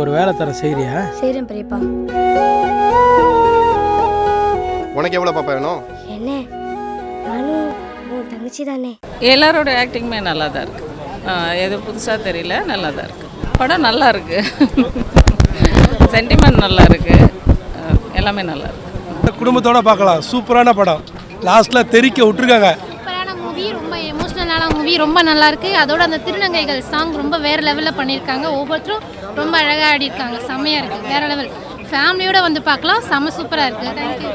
எனக்கு ஒரு வேலை தர செய்றியா? செய்கிறேன் பெரியப்பா. உனக்கு எவ்வளோ பாப்பா வேணும்? என்ன? நானும் உன் தங்கச்சி தானே. எல்லாரோட ஆக்டிங்குமே நல்லா தான் இருக்குது எது புதுசாக தெரியல நல்லா தான் இருக்குது படம் நல்லா இருக்கு. சென்டிமெண்ட் நல்லா இருக்கு. அஹ் எல்லாமே நல்லா இருக்கு. குடும்பத்தோட பார்க்கலாம். சூப்பரான படம். லாஸ்ட்ல தெறிக்க விட்டுருக்காங்க. மூவி ரொம்ப எமோஷ்னலான மூவி ரொம்ப நல்லா இருக்கு. அதோட அந்த திருநங்கைகள் சாங் ரொம்ப வேற லெவலில் பண்ணியிருக்காங்க. ஒவ்வொருத்தரும் ரொம்ப அழகாக ஆடிருக்காங்க செம்மையாக இருக்குது வேற லெவல் ஃபேமிலியோட வந்து பார்க்கலாம். செம்ம சூப்பராக இருக்குது தேங்க்யூ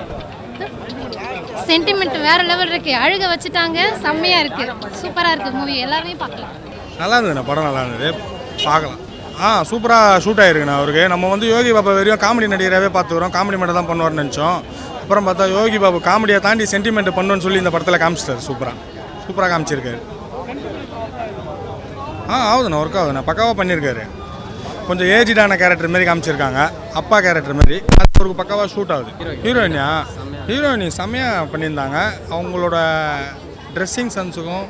சென்டிமெண்ட் வேற லெவல் இருக்கு. அழுக வச்சுட்டாங்க. செம்மையாக இருக்குது சூப்பராக இருக்குது மூவி எல்லாருமே பார்க்கலாம். நல்லா இருந்ததுண்ணா. படம் நல்லா இருந்தது. பார்க்கலாம். ஆ சூப்பராக ஷூட் ஆகிருக்குண்ணா அவருக்கு. நம்ம வந்து யோகி பாபா வெறும் காமெடி நடிகராகவே பார்த்துக்கிறோம் காமெடி மட்டும் தான் பண்ணுவார்னு நினச்சோம். அப்புறம் பார்த்தா யோகி பாபு காமெடியை தாண்டி சென்டிமெண்ட் பண்ணுன்னு சொல்லி இந்த படத்தில் காமிச்சிட்டார். சூப்பராக சூப்பராக காமிச்சிருக்காரு. ஆ ஆகுதுண்ணா. ஒர்க் ஆகுதுண்ணா. பக்காவாக பண்ணியிருக்காரு கொஞ்சம் ஏஜிடான கேரக்டர் மாதிரி காமிச்சிருக்காங்க. அப்பா கேரக்டர் மாதிரி. அது ஒரு பக்காவாக ஷூட் ஆகுது. ஹீரோயினியா ஹீரோயினி செம்மையாக பண்ணியிருந்தாங்க. அவங்களோட ட்ரெஸ்ஸிங் சென்ஸுக்கும்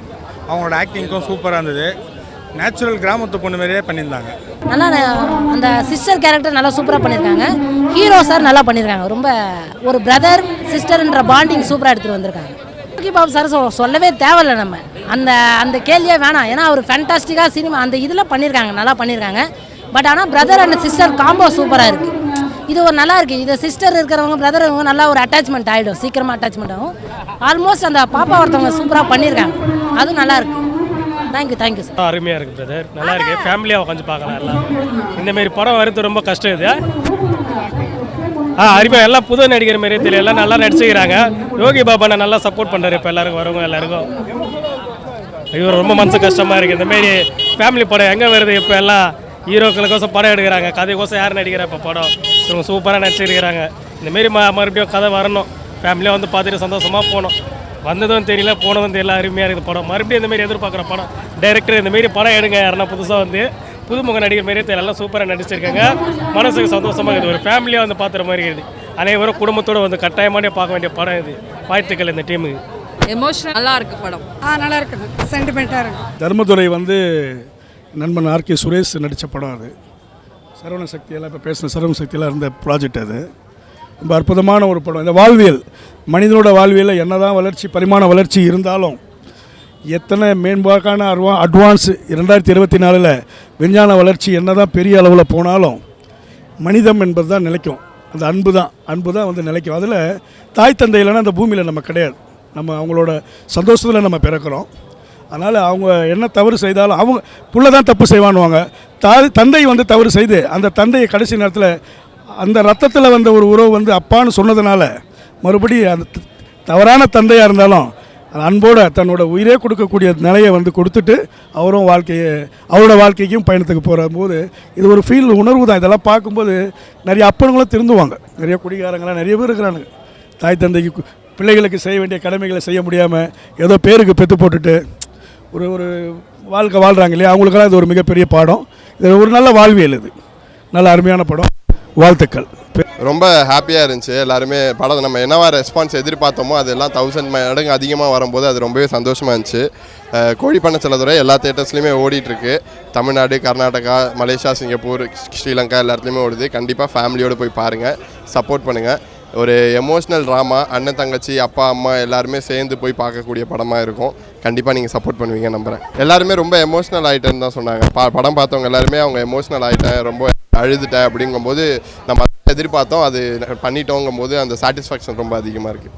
அவங்களோட ஆக்டிங்க்கும் சூப்பராக இருந்தது. நேச்சுரல் கிராமத்து பொண்ணு மாதிரியே பண்ணியிருந்தாங்க. நல்லா அந்த சிஸ்டர் கேரக்டர் நல்லா சூப்பராக பண்ணியிருக்காங்க. ஹீரோ சார் நல்லா பண்ணியிருக்காங்க. ரொம்ப ஒரு பிரதர் சிஸ்டர்ன்ற பாண்டிங் சூப்பராக எடுத்துகிட்டு வந்திருக்காங்க. யோகி பாபு சார் சொல்லவே தேவையில்ல நம்ம. அந்த அந்த கேள்வியே வேணாம். ஏன்னா அவர் ஃபேண்டாஸ்டிக்காக சினிமா அந்த இதில் பண்ணியிருக்காங்க. நல்லா பண்ணியிருக்காங்க. பட் ஆனால் பிரதர் அண்ட் சிஸ்டர் காம்போ சூப்பராக இருக்குது இது ஒரு நல்லா இருக்குது இது சிஸ்டர் இருக்கிறவங்க பிரதர் நல்லா ஒரு அட்டாச்மெண்ட் ஆகிடும் சீக்கிரமாக அட்டாச்மெண்ட் ஆகும். ஆல்மோஸ்ட் அந்த பாப்பா ஒருத்தவங்க சூப்பராக பண்ணியிருக்காங்க அதுவும் நல்லா இருக்குது தேங்க்யூ தேங்க்யூ சார் அருமையாக இருக்குது பிரதர் நல்லா இருக்குது ஃபேமிலியாக உட்காந்து பார்க்கலாம் எல்லாம். இந்தமாரி படம் வரது ரொம்ப கஷ்டம் இது. ஆ அருமையாக எல்லாம் புது நடிகர் மாதிரியே தெரியல. எல்லாம் நல்லா நடிச்சுக்கிறாங்க. யோகி பாபா நான் நல்லா சப்போர்ட் பண்ணுறாரு இப்போ எல்லாருக்கும் வரவங்க எல்லாருக்கும். ஐயோ ரொம்ப மனசு கஷ்டமாக இருக்குது இந்தமாரி ஃபேமிலி படம் எங்கே வருது இப்போ எல்லாம்? ஹீரோக்களுக்கோசம் படம் எடுக்கிறாங்க. கதைக்கோசம் யார் நடிக்கிறா இப்போ படம். இவங்க சூப்பராக நடிச்சிருக்கிறாங்க. இந்த மாரி ம மறுபடியும் கதை வரணும். ஃபேமிலியாக வந்து பார்த்துட்டு சந்தோஷமாக போகணும். வந்ததும் தெரியல போனதும் தெரியல அருமையாக இருக்குது படம். மறுபடியும் இந்த மாதிரி எதிர்பார்க்குற படம். டைரக்டர் இந்த மாதிரி படம் எடுங்க. யாருன்னா புதுசாக வந்து புதுமுக நடிகர் மாதிரியே தெரியல எல்லாம் சூப்பராக நடிச்சிருக்காங்க. மனசுக்கு சந்தோஷமாக இருக்குது. ஒரு ஃபேமிலியாக வந்து பார்க்குற மாதிரி இருக்குது. அனைவரும் குடும்பத்தோடு வந்து கட்டாயமானே பார்க்க வேண்டிய படம் இது. வாழ்த்துக்கள் இந்த டீமுக்கு எமோஷனல் நல்லா இருக்கு படம். ஆ நல்லா இருக்குது. சென்டிமெண்ட்டாக இருக்குது தர்மதுரை வந்து நண்பன் ஆர்கே சுரேஷ் நடித்த படம் அது. சரவண சக்தியெல்லாம் இப்போ பேசின சரவண சக்தியெல்லாம் இருந்த ப்ராஜெக்ட் அது. ரொம்ப அற்புதமான ஒரு படம். இந்த வாழ்வியல் மனிதனோட வாழ்வியலில் என்னதான் வளர்ச்சி பரிமாண வளர்ச்சி இருந்தாலும் எத்தனை மேம்பாக்கான அட்வா அட்வான்ஸ் இரண்டாயிரத்தி இருபத்தி நாலில் விஞ்ஞான வளர்ச்சி என்னதான் பெரிய அளவில் போனாலும் மனிதம் என்பது தான் நிலைக்கும். அந்த அன்பு தான். அன்பு தான் வந்து நிலைக்கும். அதில் தாய் தந்தை இல்லைன்னா அந்த பூமியில் நம்ம கிடையாது. நம்ம அவங்களோட சந்தோஷத்தில் நம்ம பிறக்கிறோம். அதனால் அவங்க என்ன தவறு செய்தாலும் அவங்க புள்ள தான் தப்பு செய்வானுவாங்க தாய் தந்தை வந்து தவறு செய்து அந்த தந்தையை கடைசி நேரத்தில் அந்த ரத்தத்தில் வந்த ஒரு உறவு வந்து அப்பான்னு சொன்னதுனால மறுபடி அந்த தவறான தந்தையாக இருந்தாலும் அன்போடு அன்போட தன்னோட உயிரே கொடுக்கக்கூடிய நிலையை வந்து கொடுத்துட்டு அவரும் வாழ்க்கையை அவரோட வாழ்க்கைக்கும் பயணத்துக்கு போகிற போது இது ஒரு ஃபீல் உணர்வு தான். இதெல்லாம் பார்க்கும்போது நிறைய அப்பனுங்களும் திருந்துவாங்க. நிறைய குடிகாரங்களாம் நிறைய பேர் இருக்கிறானுங்க. தாய் தந்தைக்கு பிள்ளைகளுக்கு செய்ய வேண்டிய கடமைகளை செய்ய முடியாமல் ஏதோ பேருக்கு பெற்று போட்டுட்டு ஒரு ஒரு வாழ்க்கை வாழ்கிறாங்க இல்லையா? அவங்களுக்கெல்லாம் இது ஒரு மிகப்பெரிய பாடம். இது ஒரு நல்ல வாழ்வியல் இது. நல்ல அருமையான படம். வாழ்த்துக்கள். ரொம்ப ஹாப்பியாக இருந்துச்சு. எல்லாருமே படம் நம்ம என்னவா ரெஸ்பான்ஸ் எதிர்பார்த்தோமோ அது எல்லாம் தௌசண்ட் மடங்கு அதிகமாக வரும்போது அது ரொம்பவே சந்தோஷமாக இருந்துச்சு. அஹ் கோழி பண்ண எல்லா தேட்டர்ஸ்லையுமே ஓடிட்டுருக்கு. தமிழ்நாடு கர்நாடகா மலேசியா சிங்கப்பூர் ஸ்ரீலங்கா எல்லாத்துலேயுமே ஓடுது. கண்டிப்பாக ஃபேமிலியோடு போய் பாருங்கள் சப்போர்ட் பண்ணுங்கள் ஒரு எமோஷ்னல் ட்ராமா அண்ணன் தங்கச்சி அப்பா அம்மா எல்லாருமே சேர்ந்து போய் பார்க்கக்கூடிய படமாக இருக்கும். கண்டிப்பாக நீங்கள் சப்போர்ட் பண்ணுவீங்க நம்புகிறேன் எல்லாருமே ரொம்ப எமோஷ்னல் ஆகிட்டேன்னு தான் சொன்னாங்க. பா படம் பார்த்தவங்க எல்லாருமே அவங்க எமோஷ்னல் ஆகிட்டேன் ரொம்ப அழுதுட்டேன் அப்படிங்கும்போது நம்ம எதிர்பார்த்தோம் அது பண்ணிட்டோங்கும்போது அந்த சாட்டிஸ்ஃபேக்ஷன் ரொம்ப அதிகமாக இருக்குது